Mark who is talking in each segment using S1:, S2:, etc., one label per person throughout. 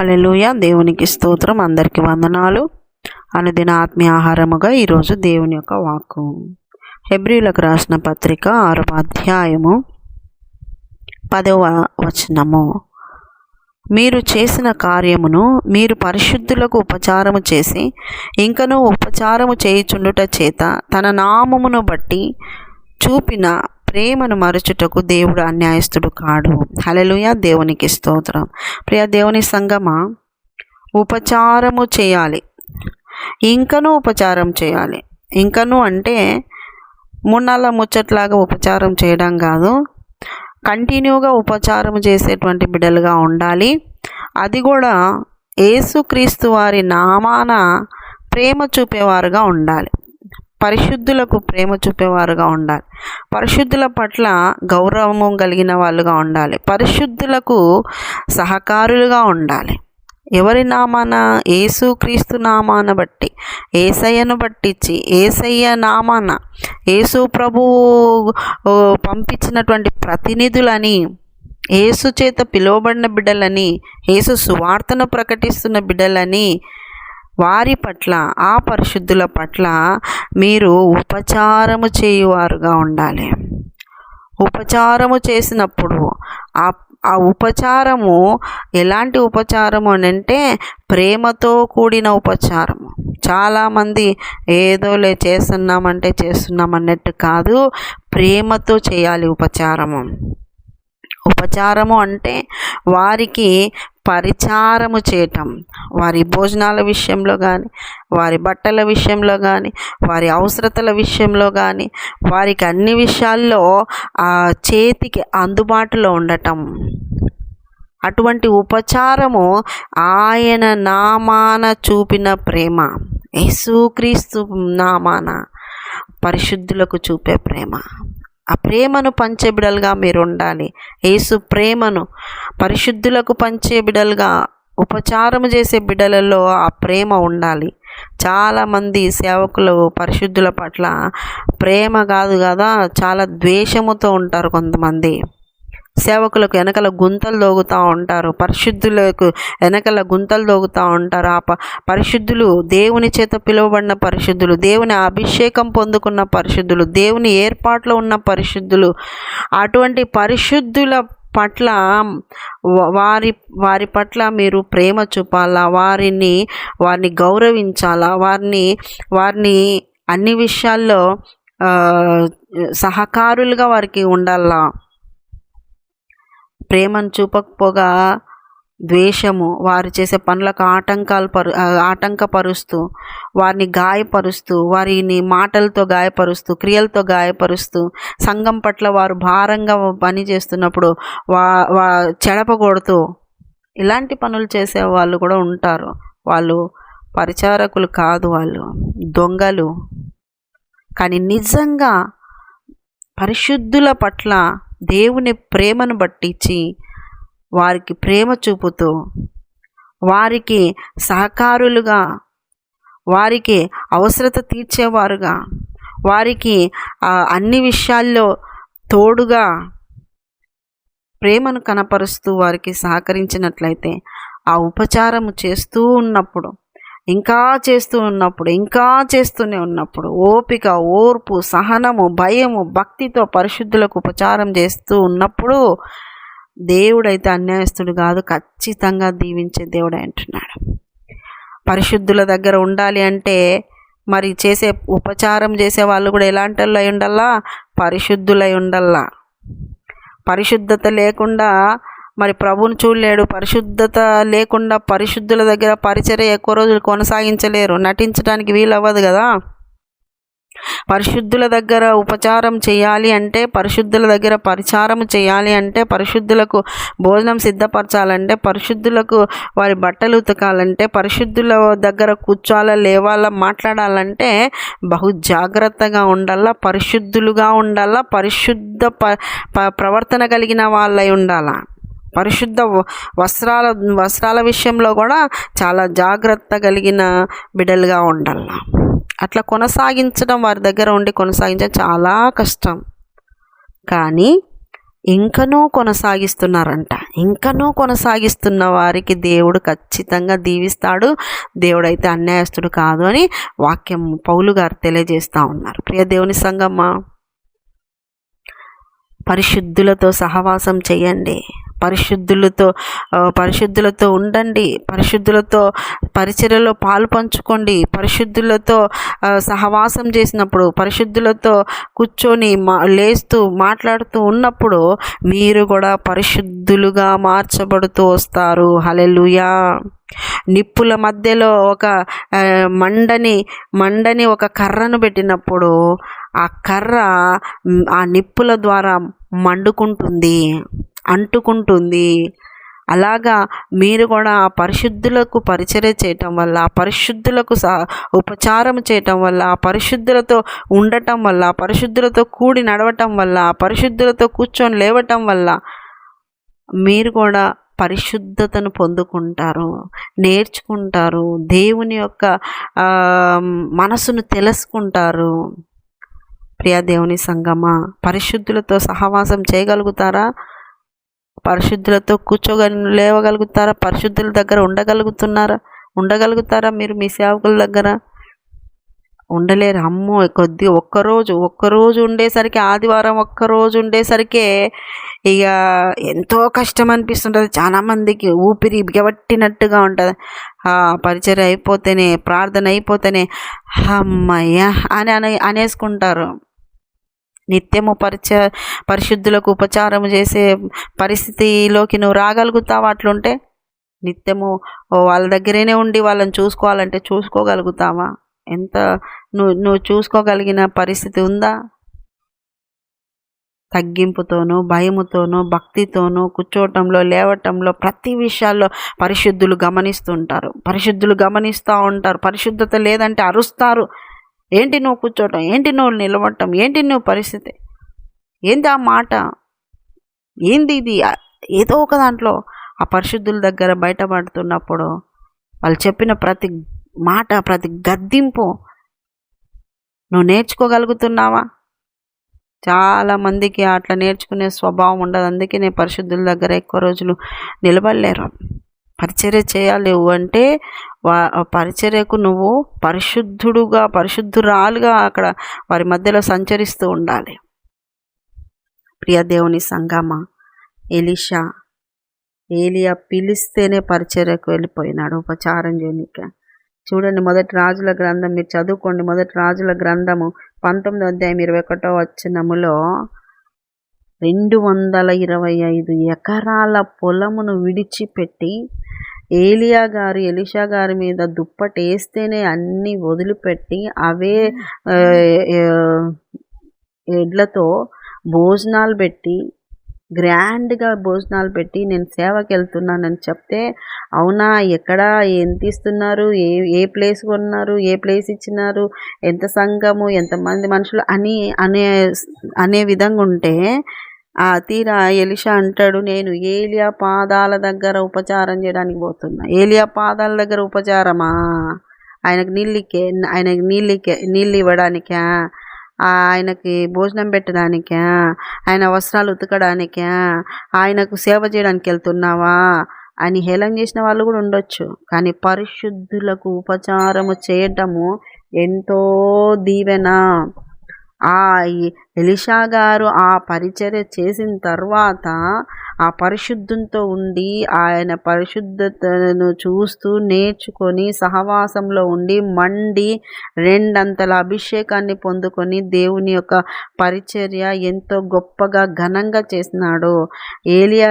S1: Hallelujah దేవునికి స్తోత్రం. అందరికి వందనాలు. అనుదిన ఆత్మీయ ఆహారముగా ఈరోజు దేవుని యొక్క వాక్కు. హెబ్రిలకు రాసిన పత్రిక ఆరవ అధ్యాయము పదవ వచనము. మీరు చేసిన కార్యమును మీరు పరిశుద్ధులకు ఉపచారము చేసి ఇంకనూ ఉపచారము చేయుచుండుట చేత తన నామమును బట్టి చూపిన ప్రేమను మరుచుటకు దేవుడు అన్యాయస్తుడు కాడు. హలలుయ దేవునికి స్తోత్రం. ప్రియ దేవుని సంగమా? ఉపచారము చేయాలి. ఇంకనూ ఉపచారం చేయాలి. ఇంకనూ అంటే మున్నాళ్ళ ముచ్చట్లాగా ఉపచారం చేయడం కాదు. కంటిన్యూగా ఉపచారం చేసేటువంటి బిడ్డలుగా ఉండాలి. అది కూడా ఏసుక్రీస్తు వారి నామాన ప్రేమ చూపేవారుగా ఉండాలి. పరిశుద్ధులకు ప్రేమ చూపేవారుగా ఉండాలి. పరిశుద్ధుల పట్ల గౌరవము కలిగిన వాళ్ళుగా ఉండాలి. పరిశుద్ధులకు సహకారులుగా ఉండాలి. ఎవరి నామాన? ఏసుక్రీస్తు నామాన బట్టి ఏసయ్యను పట్టించి ఏసయ్య నామాన. ఏసు ప్రభువు పంపించినటువంటి ప్రతినిధులని ఏసు చేత పిలువబడిన బిడ్డలని ఏసు సువార్తను ప్రకటిస్తున్న బిడ్డలని వారి పట్ల ఆ పరిశుద్ధుల పట్ల మీరు ఉపచారము చేయువారుగా ఉండాలి. ఉపచారము చేసినప్పుడు ఆ ఆ ఉపచారము ఎలాంటి ఉపచారము అని అంటే ప్రేమతో కూడిన ఉపచారము. చాలామంది ఏదోలే చేస్తున్నామంటే చేస్తున్నాం అన్నట్టు కాదు ప్రేమతో చేయాలి ఉపచారము. ఉపచారము అంటే వారికి పరిచారము చేయటం. వారి భోజనాల విషయంలో కానీ వారి బట్టల విషయంలో కానీ వారి అవసరతల విషయంలో కానీ వారికి అన్ని విషయాల్లో ఆ చేతికి అందుబాటులో ఉండటం. అటువంటి ఉపచారము ఆయన నామాన చూపిన ప్రేమ. యేసుక్రీస్తు నామాన పరిశుద్ధులకు చూపే ప్రేమ. ఆ ప్రేమను పంచే బిడలుగా మీరు ఉండాలి యేసు ప్రేమను పరిశుద్ధులకు పంచే బిడలుగా ఉపచారం చేసే బిడ్డలలో ఆ ప్రేమ ఉండాలి. చాలామంది సేవకులు పరిశుద్ధుల పట్ల ప్రేమ కాదు కదా చాలా ద్వేషముతో ఉంటారు కొంతమంది. సేవకులకు వెనకల గుంతలు దోగుతూ ఉంటారు. పరిశుద్ధులకు వెనకల గుంతలు దోగుతూ ఉంటారు. ఆ ప పరిశుద్ధులు దేవుని చేత పిలువబడిన పరిశుద్ధులు దేవుని అభిషేకం పొందుకున్న పరిశుద్ధులు దేవుని ఏర్పాట్లో ఉన్న పరిశుద్ధులు. అటువంటి పరిశుద్ధుల పట్ల వారి వారి పట్ల మీరు ప్రేమ చూపాలా? వారిని వారిని గౌరవించాలా? వారిని వారిని అన్ని విషయాల్లో సహకారులుగా వారికి ఉండాలా? ప్రేమను చూపకపోగా ద్వేషము వారు చేసే పనులకు ఆటంకాలు పరు ఆటంకపరుస్తూ వారిని గాయపరుస్తూ వారిని మాటలతో గాయపరుస్తూ క్రియలతో గాయపరుస్తూ సంఘం పట్ల వారు భారంగా పని చేస్తున్నప్పుడు వా వా చెడపగొడుతూ ఇలాంటి పనులు చేసే వాళ్ళు కూడా ఉంటారు. వాళ్ళు పరిచారకులు కాదు వాళ్ళు. దొంగలు. కానీ నిజంగా పరిశుద్ధుల పట్ల దేవుని ప్రేమను బట్టించి వారికి ప్రేమ చూపుతూ వారికి సహకారులుగా వారికి అవసరత తీర్చేవారుగా వారికి అన్ని విషయాల్లో తోడుగా ప్రేమను కనపరుస్తూ వారికి సహకరించినట్లయితే ఆ ఉపచారము చేస్తూ ఉన్నప్పుడు ఇంకా చేస్తూ ఉన్నప్పుడు ఇంకా చేస్తూనే ఉన్నప్పుడు ఓపిక ఓర్పు సహనము భయము భక్తితో పరిశుద్ధులకు ఉపచారం చేస్తూ ఉన్నప్పుడు దేవుడైతే అన్యాయస్తుడు కాదు ఖచ్చితంగా దీవించే దేవుడు అంటున్నాడు పరిశుద్ధుల దగ్గర ఉండాలి అంటే మరి చేసే ఉపచారం చేసే వాళ్ళు కూడా ఎలాంటి వాళ్ళు అయి ఉండల్లా పరిశుద్ధులై ఉండల్లా పరిశుద్ధత లేకుండా మరి ప్రభుని చూడలేడు. పరిశుద్ధత లేకుండా పరిశుద్ధుల దగ్గర పరిచర్య ఎక్కువ రోజులు కొనసాగించలేరు. నటించడానికి వీలవ్వదు కదా? పరిశుద్ధుల దగ్గర ఉపచారం చేయాలి అంటే పరిశుద్ధుల దగ్గర పరిచారం చేయాలి అంటే పరిశుద్ధులకు భోజనం సిద్ధపరచాలంటే పరిశుద్ధులకు వారి బట్టలు ఉతకాలంటే పరిశుద్ధుల దగ్గర కూర్చోాలా లేవాలా మాట్లాడాలంటే బహు జాగ్రత్తగా ఉండాలా పరిశుద్ధులుగా ఉండాలా పరిశుద్ధ ప ప్రవర్తన కలిగిన వాళ్ళై ఉండాలా. పరిశుద్ధ వస్త్రాల వస్త్రాల విషయంలో కూడా చాలా జాగ్రత్త కలిగిన బిడ్డలుగా ఉండాల. అట్లా కొనసాగించడం వారి దగ్గర ఉండి కొనసాగించడం చాలా కష్టం. కానీ ఇంకనూ కొనసాగిస్తున్నారంట. ఇంకనూ కొనసాగిస్తున్న వారికి దేవుడు ఖచ్చితంగా దీవిస్తాడు. దేవుడైతే అన్యాయస్తుడు కాదు అని వాక్యం పౌలు గారు తెలియజేస్తూ ఉన్నారు. ప్రియ దేవుని సంగమ్మ పరిశుద్ధులతో సహవాసం చేయండి. పరిశుద్ధులతో పరిశుద్ధులతో ఉండండి. పరిశుద్ధులతో పరిచర్యలో పాలు పంచుకోండి. పరిశుద్ధులతో సహవాసం చేసినప్పుడు పరిశుద్ధులతో కూర్చొని మా లేస్తూ మాట్లాడుతూ ఉన్నప్పుడు మీరు కూడా పరిశుద్ధులుగా మార్చబడుతూ వస్తారు. హలెలుయా నిప్పుల మధ్యలో ఒక మండని మండని ఒక కర్రను పెట్టినప్పుడు ఆ కర్ర ఆ నిప్పుల ద్వారా మండుకుంటుంది. అంటుకుంటుంది. అలాగా మీరు కూడా ఆ పరిశుద్ధులకు పరిచర్య చేయటం వల్ల ఆ పరిశుద్ధులకు సా ఉపచారం చేయటం వల్ల ఆ పరిశుద్ధులతో ఉండటం వల్ల ఆ పరిశుద్ధులతో కూడి నడవటం వల్ల ఆ పరిశుద్ధులతో కూర్చొని లేవటం వల్ల మీరు కూడా పరిశుద్ధతను పొందుకుంటారు నేర్చుకుంటారు దేవుని యొక్క మనసును తెలుసుకుంటారు. ప్రియా దేవుని సంగమా పరిశుద్ధులతో సహవాసం చేయగలుగుతారా? పరిశుద్ధులతో కూర్చోగల లేవగలుగుతారా? పరిశుద్ధుల దగ్గర ఉండగలుగుతున్నారా? ఉండగలుగుతారా మీరు మీ సేవకుల దగ్గర? ఉండలేరు. అమ్మో కొద్ది ఒక్కరోజు ఒక్కరోజు ఉండేసరికి ఆదివారం ఒక్కరోజు ఉండేసరికే ఇక ఎంతో కష్టం అనిపిస్తుంటుంది చాలామందికి ఊపిరి బిగబట్టినట్టుగా ఉంటుంది. ఆ పరిచయం అయిపోతేనే ప్రార్థన అయిపోతేనే అమ్మయ్య అని అనే అనేసుకుంటారు. నిత్యము పరిచ పరిశుద్ధులకు ఉపచారం చేసే పరిస్థితిలోకి నువ్వు రాగలుగుతావా? అట్లుంటే నిత్యము వాళ్ళ దగ్గరనే ఉండి వాళ్ళని చూసుకోవాలంటే చూసుకోగలుగుతావా? ఎంత నువ్వు నువ్వు చూసుకోగలిగిన పరిస్థితి ఉందా? తగ్గింపుతోనూ భయముతోనూ భక్తితోనూ కూర్చోవటంలో లేవటంలో ప్రతి విషయాల్లో పరిశుద్ధులు గమనిస్తుంటారు. పరిశుద్ధులు గమనిస్తూ ఉంటారు. పరిశుద్ధత లేదంటే అరుస్తారు. ఏంటి నువ్వు కూర్చోవటం? ఏంటి నువ్వు నిలబడటం? ఏంటి నువ్వు పరిస్థితి? ఏంది ఆ మాట? ఏంది ఇది? ఏదో ఒక దాంట్లో ఆ పరిశుద్ధుల దగ్గర బయటపడుతున్నప్పుడు వాళ్ళు చెప్పిన ప్రతి మాట ప్రతి గద్దింపు నువ్వు నేర్చుకోగలుగుతున్నావా? చాలా మందికి అట్లా నేర్చుకునే స్వభావం ఉండదు. అందుకే నేను పరిశుద్ధుల దగ్గర ఎక్కువ రోజులు నిలబడలేరు పరిచర్య చేయాలి అంటే పరిచర్యకు నువ్వు పరిశుద్ధుడుగా పరిశుద్ధురాలుగా అక్కడ వారి మధ్యలో సంచరిస్తూ ఉండాలి. ప్రియదేవుని సంగమ ఎలిషా ఏలియా పిలిస్తేనే పరిచర్యకు వెళ్ళిపోయినాడు. ఉపచారం చేయనిక. చూడండి మొదటి రాజుల గ్రంథం మీరు చదువుకోండి. మొదటి రాజుల గ్రంథము పంతొమ్మిది అధ్యాయం ఇరవై ఒకటో వచ్చినములో రెండు వందల ఇరవై ఐదు ఎకరాల పొలమును విడిచిపెట్టి ఏలియా గారు ఎలిషా గారి మీద దుప్పటేస్తేనే అన్ని అన్నీ వదిలిపెట్టి అవే ఎడ్లతో భోజనాలు పెట్టి గ్రాండ్గా భోజనాలు పెట్టి నేను సేవకి వెళ్తున్నానని చెప్తే అవునా ఎక్కడ ఎంత ఇస్తున్నారు ఏ ఏ ప్లేస్ కొన్నారు ఏ ప్లేస్ ఇచ్చినారు ఎంత సంఘము ఎంతమంది మనుషులు అని అనే అనే విధంగా ఉంటే ఆ తీరా ఎలిషా అంటాడు నేను ఏలియా పాదాల దగ్గర ఉపచారం చేయడానికి పోతున్నా. ఏలియా పాదాల దగ్గర ఉపచారమా? ఆయనకు నీళ్ళికే ఆయనకి నీళ్ళికే నీళ్ళు ఇవ్వడానికా? ఆయనకి భోజనం పెట్టడానికా? ఆయన వస్త్రాలు ఉతకడానికా? ఆయనకు సేవ చేయడానికి వెళ్తున్నావా? అని హేళన చేసిన వాళ్ళు కూడా ఉండొచ్చు. కానీ పరిశుద్ధులకు ఉపచారము చేయటము ఎంతో దీవెన. ఆ ఎలిషా గారు ఆ పరిచర్య చేసిన తర్వాత ఆ పరిశుద్ధంతో ఉండి ఆయన పరిశుద్ధతను చూస్తూ నేర్చుకొని సహవాసంలో ఉండి మండి రెండంతల అభిషేకాన్ని పొందుకొని దేవుని యొక్క పరిచర్య ఎంతో గొప్పగా ఘనంగా చేసినాడు. ఏలియా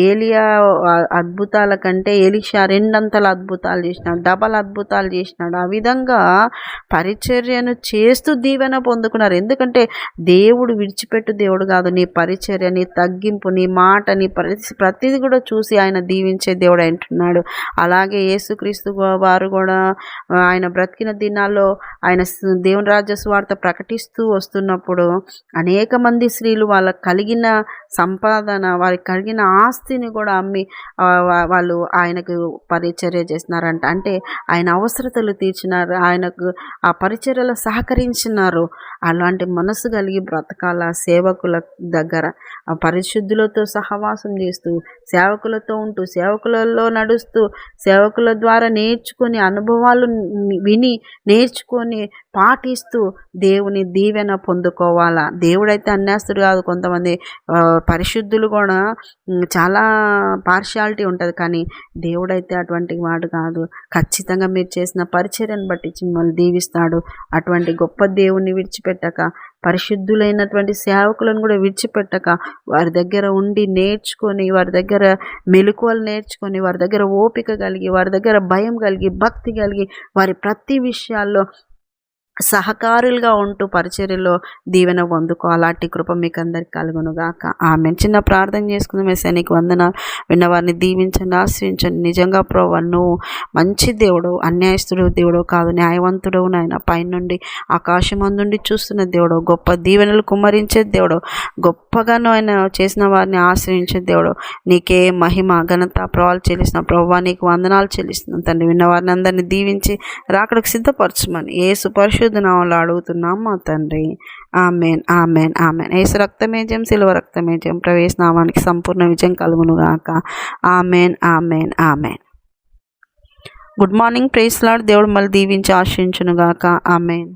S1: ఏలియా అద్భుతాల కంటే ఎలిషా రెండంతల అద్భుతాలు చేసినాడు డబల్ అద్భుతాలు చేసినాడు. ఆ విధంగా పరిచర్యను చేస్తూ దీవెన పొందుకున్నారు. ఎందుకంటే దేవుడు విడిచిపెట్టు దేవుడు కాదు. నీ పరిచర్య నీ తగ్గింపు నీ మాట నీ ప్రతి ప్రతిది కూడా చూసి ఆయన దీవించే దేవుడు అంటున్నాడు. అలాగే యేసుక్రీస్తు వారు కూడా ఆయన బ్రతికిన దినాల్లో ఆయన దేవుని రాజ్య స్వార్థ ప్రకటిస్తూ వస్తున్నప్పుడు అనేక మంది స్త్రీలు వాళ్ళకు కలిగిన సంపాదన వారికి కలిగిన ఆస్తిని కూడా అమ్మి వాళ్ళు ఆయనకు పరిచర్య చేసినారంట అంటే ఆయన అవసరతలు తీర్చినారు ఆయనకు ఆ పరిచర్యలో సహకరించినారు. అలాంటి మనసు కలిగి బ్రతకాల సేవకుల దగ్గర పరిశుద్ధులతో సహవాసం చేస్తూ సేవకులతో ఉంటూ సేవకులలో నడుస్తూ సేవకుల ద్వారా నేర్చుకొని అనుభవాలు విని నేర్చుకొని పాటిస్తూ దేవుని దీవెన పొందుకోవాలా? దేవుడైతే అన్యాస్తుడు కాదు కొంతమంది. పరిశుద్ధులు కూడా చాలా పార్షియాలిటీ ఉంటుంది. కానీ దేవుడైతే అటువంటి వాడు కాదు. ఖచ్చితంగా మీరు చేసిన పరిచర్యను బట్టి మిమ్మల్ని దీవిస్తాడు. అటువంటి గొప్ప దేవుణ్ణి విడిచిపెట్టక పరిశుద్ధులైనటువంటి సేవకులను కూడా విడిచిపెట్టక వారి దగ్గర ఉండి నేర్చుకొని వారి దగ్గర మెలకువలు నేర్చుకొని వారి దగ్గర ఓపిక కలిగి వారి దగ్గర భయం కలిగి భక్తి కలిగి వారి ప్రతి విషయాల్లో సహకారులుగా ఉంటూ పరిచర్యలో దీవెన పొందుకో. అలాంటి కృప మీకు అందరికి కలుగునుగాక. ఆమె చిన్న ప్రార్థన చేసుకుందాం. మెస్సా నీకు వందన విన్నవారిని దీవించండి ఆశ్రయించండి. నిజంగా ప్రభు నువ్వు మంచి దేవుడు అన్యాయస్తుడు దేవుడు కాదు న్యాయవంతుడు నాయన. పైనుండి ఆకాశం అందుండి చూస్తున్న దేవుడు గొప్ప దీవెనలు కుమ్మరించే దేవుడు గొప్పగా ఆయన చేసిన వారిని ఆశ్రయించే దేవుడు నీకే మహిమ ఘనత ప్రభావాలు చెల్లిసిన ప్రభు నీకు వందనాలు చెల్లిస్తున్నాం. తండ్రి విన్నవారిని అందరినీ దీవించి రాకడకు సిద్ధపరచమని. ఏ పరిశుద్ధ నామంలో అడుగుతున్నాం మా తండ్రి. Amen amen amen. ఏసు రక్తమేజం సిలువ రక్తమేజం ప్రవేశ నామానికి సంపూర్ణ విజయం కలుగును గాక amen amen amen. Good morning praise lord దేవుడు మళ్ళీ దీవించి ఆశించునుగాక. ఆమెన్.